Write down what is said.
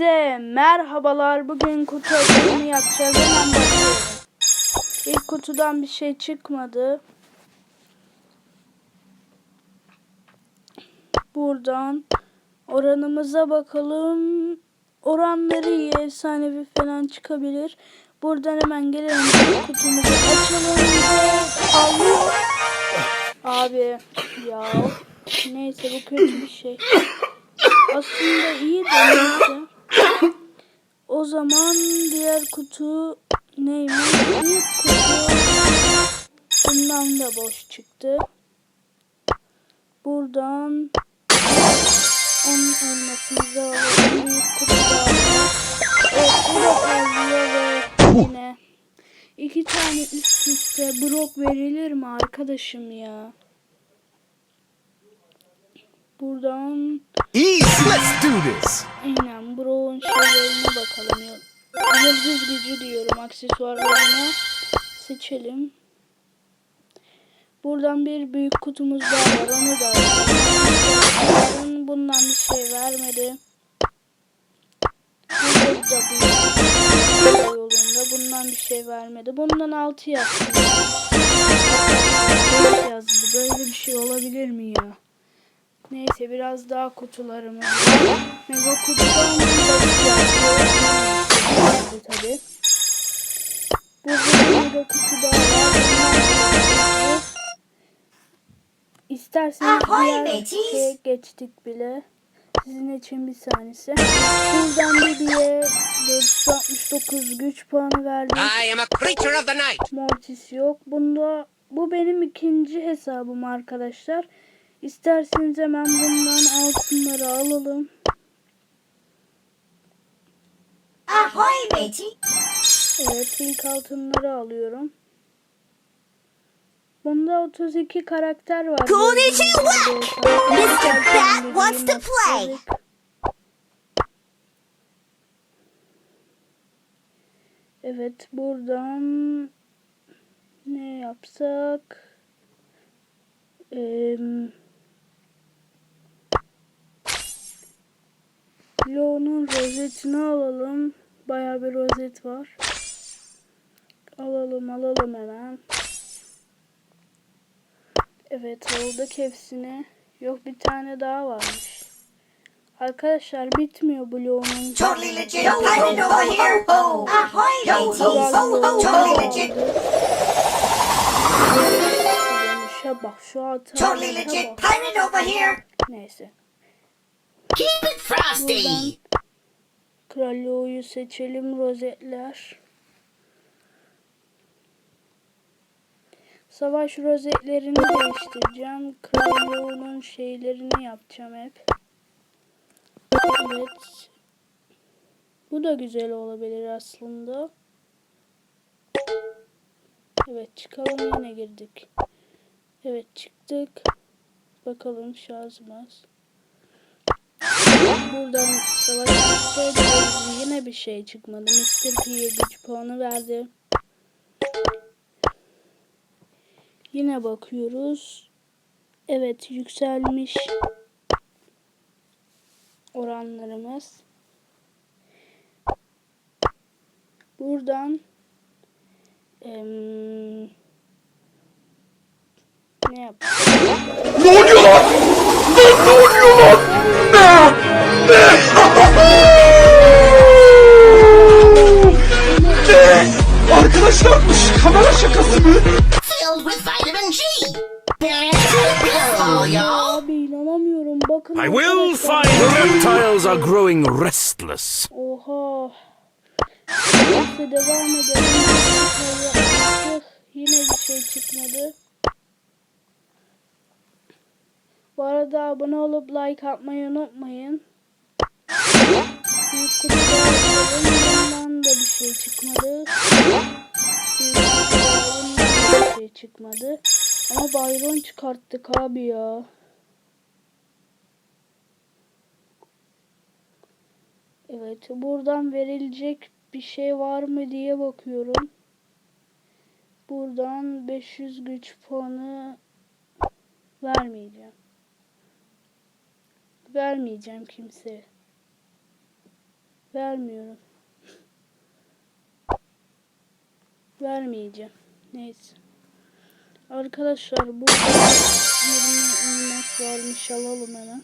Hepinize merhabalar. Bugün kutu açılımı yapacağız. Hemen başlayalım. İlk kutudan bir şey çıkmadı. Buradan oranımıza bakalım. Oranları iyi, efsanevi falan çıkabilir. Buradan hemen gelelim. Kutumuzu açalım. Allah. Abi ya. Neyse bu kötü bir şey. Aslında iyi de neyse. O zaman diğer kutu neymiş? Büyük kutu bundan da boş çıktı. Buradan onun elmasını da alalım. Büyük kutu. Evet bu da parlıyor ve yine iki tane üst üste brok verilir mi arkadaşım ya? Buradan Easy, let's do this. Aynen Şeylerine bakalım. ya. Yıldız gücü diyorum aksesuarlarına. Seçelim. Buradan bir büyük kutumuz daha var. Onu da açalım. Bundan bir şey vermedi. Burada yolunda. Bundan bir şey vermedi. Bundan 6 yazdı. Dört yazdı. Böyle bir şey olabilir mi ya? Neyse biraz daha kutularımız var. Mega kutudan da yazdı tabi. Burada bir mega kutu daha var. İsterseniz Ahoy diğer şeye geçtik bile. Sizin için bir tanesi. Buradan bir diye 469 güç puanı verdik. I am a creature of the night. Mortis yok. Bunda bu benim ikinci hesabım arkadaşlar. İsterseniz hemen bundan altınları alalım. Ahoy, matey! Evet ilk altınları alıyorum. Bunda 32 karakter var. Konnichiwa! Mr. Bat wants to play. Evet buradan ne yapsak? Eee Leon'un rozetini alalım. Bayağı bir rozet var. Alalım alalım hemen. Evet aldık hepsini. Yok bir tane daha varmış. Arkadaşlar bitmiyor bu Leon'un. Totally legit pirate over here! Ho! Ahoy, mateys! Ho, ho, totally legit! Dönüşe bak şu hata. Totally legit pirate over here! Neyse. Keep frosty! Buradan Kral Leo'yu seçelim rozetler. Savaş rozetlerini değiştireceğim. Kral Leo'nun şeylerini yapacağım hep. Evet. Bu da güzel olabilir aslında. Evet çıkalım yine girdik. Evet çıktık. Bakalım şarjımız. Buradan savaşmıştaydı. Yine bir şey çıkmadı. Mr. P'ye güç puanı verdi. Yine bakıyoruz. Evet yükselmiş oranlarımız. Buradan em, ne yap? Ne oluyor? Lan ne oluyor lan? Bu şu kamera şakası mı? Filled with vitamin G! Oh! Abi inanamıyorum. Bakın. I will find the reptiles are growing restless. Oha. Neyse devam edelim. Yine bir şey çıkmadı. Bu arada abone olup like atmayı unutmayın. Büyük kutuda da bir şey çıkmadı. Bir şey çıkmadı. Ama Byron çıkarttık abi ya. Evet, buradan verilecek bir şey var mı diye bakıyorum. Buradan 500 güç puanı vermeyeceğim. Vermeyeceğim kimseye. Vermiyorum. Vermeyeceğim. Neyse. Arkadaşlar bu 20 elmas varmış alalım hemen.